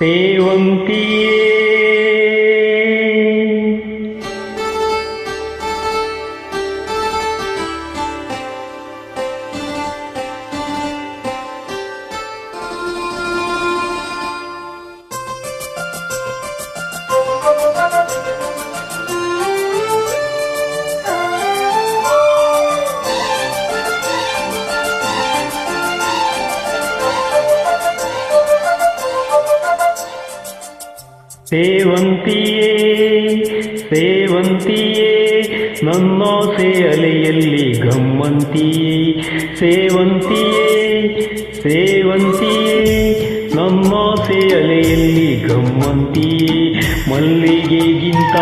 ಸೇವಂತಿಯೇ ಸೇವಂತಿಯೇ ಸೇವಂತಿಯೇ ನನ್ನಾಸೆ ಅಲೆಯಲ್ಲಿ ಗಮ್ಮಂತಿಯೇ ಸೇವಂತಿಯೇ ಸೇವಂತಿಯೇ ನನ್ನಾಸೆ ಅಲೆಯಲ್ಲಿ ಗಮ್ಮಂತಿಯೇ ಮಲ್ಲಿಗೆಗಿಂತ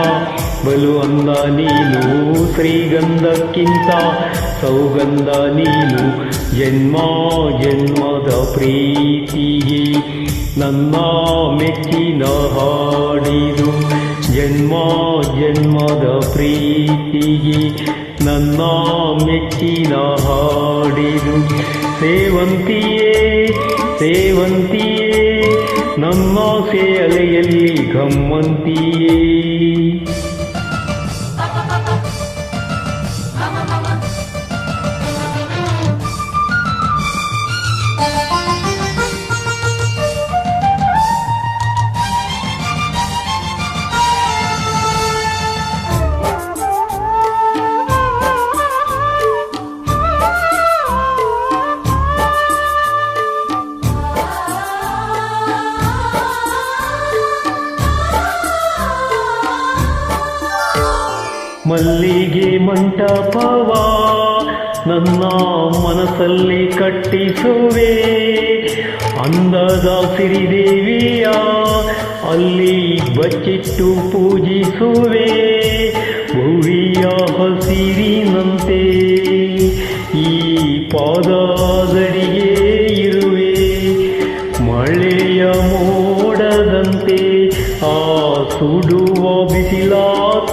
ಬಲು ಅಂದ ನೀನು ಶ್ರೀಗಂಧಕ್ಕಿಂತ ಸೌಗಂಧ ನೀನು ಜನ್ಮ ಜನ್ಮದ ಪ್ರೀತಿಗೆ ನನ್ನ ಮೆಚ್ಚಿನ ಹಾಡಿದು ಜನ್ಮ ಜನ್ಮದ ಪ್ರೀತಿಗೆ ನನ್ನ ಮೆಚ್ಚಿನ ಹಾಡಿದು ಸೇವಂತಿಯೇ ಸೇವಂತಿಯೇ, ನಮ್ಮ ಅಲೆಯಲ್ಲಿ ಗಮ್ಮಂತಿಯೇ ಮಲ್ಲಿಗೆ ಮಂಟಪವ ನನ್ನ ಮನಸ್ಸಲ್ಲಿ ಕಟ್ಟಿಸುವೆ. ಅಂದದ ಸಿರಿದೇವಿಯ ಅಲ್ಲಿ ಬಚ್ಚಿಟ್ಟು ಪೂಜಿಸುವೆ. ಭುವಿಯ ಹಸಿರಿನಂತೆ ಈ ಪಾದದಡಿಗೆ ಸುಡುವ ಬಿಸಿಲ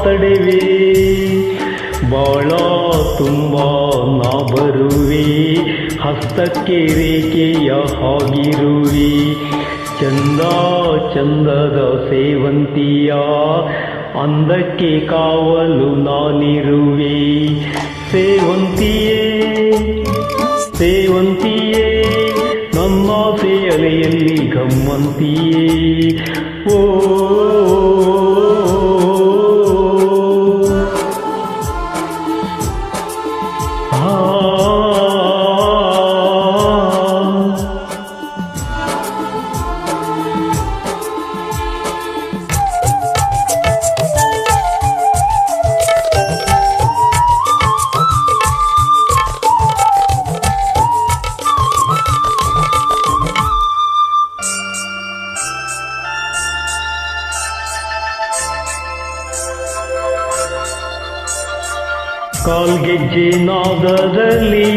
ತಡೆವೆ, ಬಾಳ ತುಂಬ ನಾ ಬರುವೆ, ಹಸ್ತಕ್ಕೆ ರೇಖೆಯ ಹಾಗಿರುವೆ. ಚಂದ ಚಂದದ ಸೇವಂತಿಯ, ಅಂದಕ್ಕೆ ಕಾವಲು ನಾನಿರುವೆ. ಸೇವಂತಿಯೇ ಸೇವಂತಿಯೇ, ನಮ್ಮ ಅಲೆಯಲ್ಲಿ ಗಮ್ಮಂತಿಯೇ. ಓ ಕಾಲ್ಗೆಜ್ಜೆ ನಾದದಲ್ಲಿ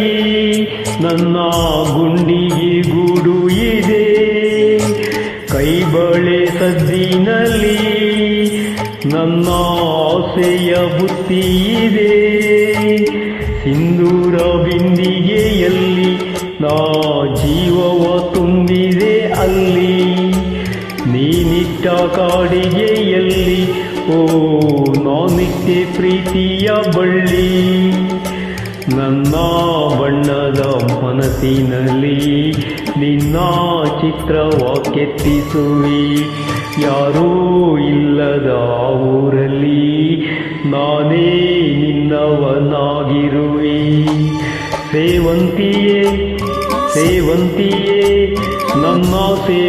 ನನ್ನ ಗುಂಡಿಗೆ ಗೂಡು ಇದೆ. ಕೈಬಳೆ ಸದ್ದಿನಲ್ಲಿ ನನ್ನ ಆಸೆಯ ಬುತ್ತಿ ಇದೆ. ಸಿಂಧೂರ ಬಿಂದಿಗೆಯಲ್ಲಿ ನಾ ಜೀವವ ನೀನಿಟ್ಟ ಕಾಡಿಗೆಯಲ್ಲಿ, ಓ ನಾನಿಟ್ಟೆ ಪ್ರೀತಿಯ ಬಳ್ಳಿ. ನನ್ನ ಬಣ್ಣದ ಮನಸ್ಸಿನಲ್ಲಿ ನಿನ್ನ ಚಿತ್ರವ ಕೆತ್ತಿಸುವಿ ಯಾರೂ ಇಲ್ಲದ ಊರಲ್ಲಿ ನಾನೇ ನಿನ್ನವನಾಗಿರುವೆ. ಸೇವಂತಿಯೇ ಸೇವಂತಿಯೇ, ನನ್ನ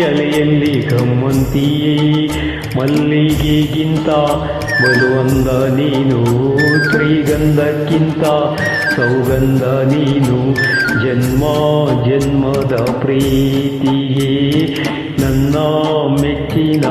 ಅಲೆಯಲ್ಲಿ ಗಮ್ಮಂತಿಯೇ ಮಲ್ಲಿಗೆಗಿಂತ ಬಲುವಂದ ನೀನು, ಶ್ರೀಗಂಧಕ್ಕಿಂತ ಸೌಗಂಧ ನೀನು, ಜನ್ಮ ಜನ್ಮದ ಪ್ರೀತಿಯೇ, ನನ್ನ ಮೆಚ್ಚಿನ